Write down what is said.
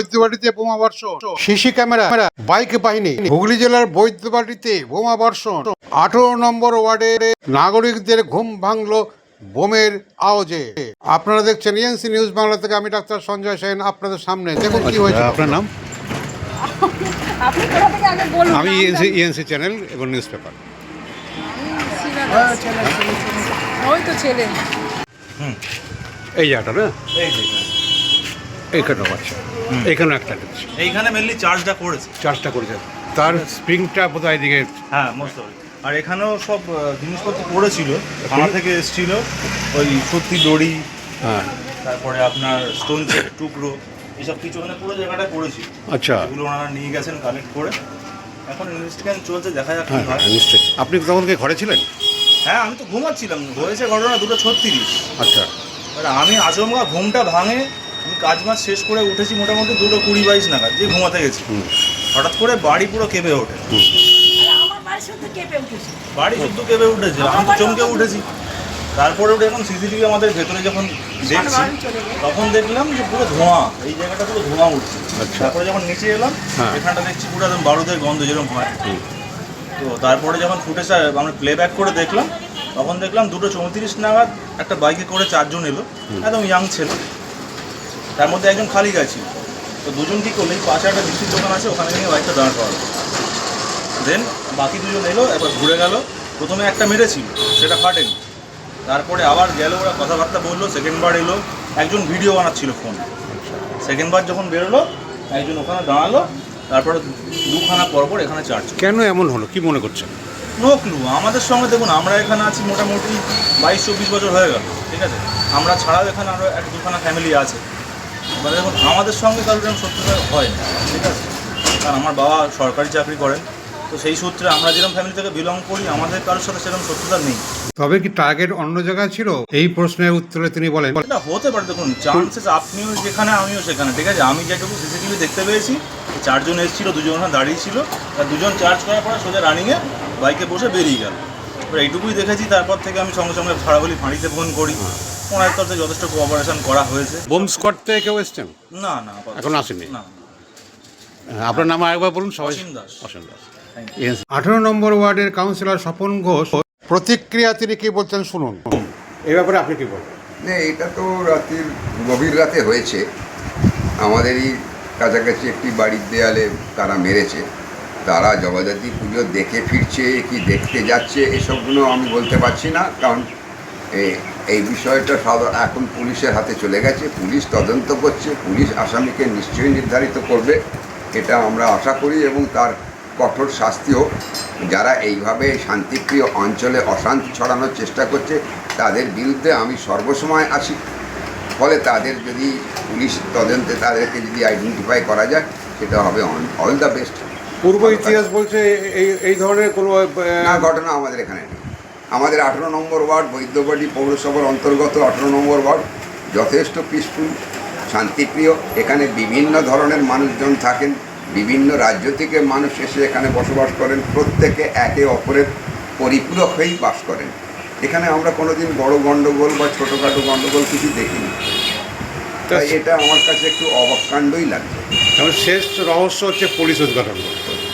বৈদ্যবাড়িতে বোমা বর্ষণ। CC camera bike বাহিনী হুগলি জেলার বৈদ্যবাড়িতে বোমা বর্ষণ। আঠারো নম্বর ওয়ার্ডে নাগরিকদের ঘুম ভাঙলো বোমের আওয়াজে। আপনারা দেখছেন ইএনসি নিউজ বাংলা থেকে আমি ডাক্তার সঞ্জয় সেন আপনাদের সামনে। দেখুন কি হয়েছে। আপনার নাম? আপনি কোথা থেকে আমি? ইএনসি ইএনসি চ্যানেল এবং নিউজ পেপার। ওই তো ছেলে। এই জায়গাটা না? যে। এখানে। একটা এইখানে মেনলি চার্জটা করেছে। চার্জটা করেছে। তার স্প্রিংটা বোধহয় এদিকে হ্যাঁ মোস্ট আর এখানেও সব জিনিসপত্র পড়েছিল। থানা থেকে এসেছিল। ওই সত্যি দড়ি হ্যাঁ। তারপরে আপনার স্টোন টুকরো এসব কিছু মানে পুরো জায়গাটা পড়েছিল আচ্ছা। এগুলো ওনারা নিয়ে গেছেন কালেক্ট করে। এখন ইনভেস্টিগেশন চলছে দেখা যাক কি হ্যাঁ হয়। নিশ্চয়ই। আপনি তখন কি ঘরে ছিলেন? হ্যাঁ আমি তো ঘুমাচ্ছিলাম। হয়েছে ঘটনা দুটো ছত্রিশ। আচ্ছা। আমি আচমকা ঘুমটা ভাঙে কাজ মাছ শেষ করে উঠেছি মোটামুটি দুটো কুড়ি বাইশ নাগাদ দিয়ে ঘুমাতে গেছি। হঠাৎ করে বাড়ি পুরো কেঁপে ওঠে। বাড়ি শুদ্ধ কেঁপে উঠেছে। আমি তো চমকে উঠেছি। তারপরে উঠে এখন সিসিটিভি আমাদের ভেতরে যখন দেখছি তখন দেখলাম যে পুরো ধোঁয়া এই জায়গাটা পুরো ধোঁয়া উঠছে। আচ্ছা। তারপরে যখন নিচে এলাম হ্যাঁ। এখানটা দেখছি পুরো একদম বারুদের গন্ধ যেরকম হয়। তো তারপরে যখন ফুটেজটা আমরা প্লে ব্যাক করে দেখলাম তখন দেখলাম দুটো চৌত্রিশ নাগাদ একটা বাইকে করে চারজন এলো একদম ইয়াং ছেলে। তার মধ্যে একজন খালি গেছিল তো দুজন কী করল? এই পাশে একটা মিষ্টির দোকান আছে ওখানে নিয়ে বাইকটা দাঁড় করালো। দেন বাকি দুজন এলো এবার ঘুরে গেল। প্রথমে একটা মেরেছিল সেটা ফাটেনি। তারপরে আবার গেল ওরা কথাবার্তা বলল সেকেন্ডবার এলো। একজন ভিডিও বানাচ্ছিল ফোন সেকেন্ডবার যখন বেরোলো একজন ওখানে দাঁড়াল তারপরে দুখানা পরপর এখানে চার্জ কেন এমন হলো? কি মনে করছেন? নো ক্লু আমাদের সঙ্গে দেখুন আমরা এখানে আছি মোটামুটি বাইশ চব্বিশ বছর হয়ে গেল ঠিক আছে? আমরা ছাড়াও এখানে আরও এক দুখানা ফ্যামিলি আছে। এবার দেখুন আমাদের সঙ্গে কারোর এরকম সত্যতা হয় না ঠিক আছে? কারণ আমার বাবা সরকারি চাকরি করেন তো সেই সূত্রে আমরা যেরকম ফ্যামিলি থেকে বিলং করি আমাদের কারোর সাথে সেরকম সত্যতা নেই। তবে কি টার্গেট অন্য জায়গায় ছিল? এই প্রশ্নের উত্তরে তিনি বলেন এটা হতে পারে দেখুন চান্সেস আপনিও যেখানে আমিও সেখানে ঠিক আছে? আমি যেটুকু সিসিটিভি দেখতে পেয়েছি চারজন এসেছিল দুজন ওখানে দাঁড়িয়ে ছিল আর দুজন চার্জ করার পরে সোজা রানিংয়ে বাইকে বসে বেরিয়ে গেল। এবার এইটুকুই দেখেছি তারপর থেকে আমি সঙ্গে সঙ্গে ফাড়াবলি ফাঁড়িতে ফোন করি। ওনার তরফ যথেষ্ট কোঅপারেশন করা হয়েছে? বোম স্কোয়াড থেকে কেউ এসছেন? না না এখন আসেনি? না। আপনার নাম আরেকবার বলুন সবাই অসীম দাস। অসীম দাস। আঠারো নম্বর ওয়ার্ডের কাউন্সিলর স্বপন ঘোষ প্রতিক্রিয়া তিনি কি বলছেন শুনুন। এই ব্যাপারে আপনি কি বলবেন? না এটা তো রাতের গভীর রাতে হয়েছে। আমাদেরই কাছাকাছি একটি বাড়ির দেয়ালে তারা মেরেছে। তারা জগদ্ধাত্রী পুজো দেখে ফিরছে কি দেখতে যাচ্ছে এসবগুলো আমি বলতে পারছি না কারণ এ- এই বিষয়টা সাধারণ এখন পুলিশের হাতে চলে গেছে। পুলিশ তদন্ত করছে পুলিশ আসামিকে নিশ্চয়ই নির্ধারিত করবে এটা আমরা আশা করি এবং তার কঠোর শাস্তি হোক। যারা এইভাবে শান্তিপ্রিয় অঞ্চলে অশান্তি ছড়ানোর চেষ্টা করছে তাদের বিরুদ্ধে আমি সর্বসময় আসি। ফলে তাদের যদি পুলিশ তদন্তে তাদেরকে যদি আইডেন্টিফাই করা যায় সেটা হবে অল দ্য বেস্ট পূর্ব ইতিহাস বলছে এই এই ধরনের কোনো ঘটনা আমাদের এখানে নেই। আমাদের আঠেরো নম্বর ওয়ার্ড বৈদ্যবাড়ি পৌরসভার অন্তর্গত আঠেরো নম্বর ওয়ার্ড যথেষ্ট পিসফুল শান্তিপ্রিয়। এখানে বিভিন্ন ধরনের মানুষজন থাকেন বিভিন্ন রাজ্য থেকে মানুষ এসে এখানে বসবাস করেন প্রত্যেকে একে অপরের পরিপূরক হয়েই বাস করেন। এখানে আমরা কোনোদিন বড় গণ্ডগোল বা ছোটোখাটো গণ্ডগোল কিছু দেখিনি। তাই এটা আমার কাছে একটু অবাক কাণ্ডই লাগছে। তাহলে শেষ রহস্য হচ্ছে পুলিশ উদ্ঘাটন করতে।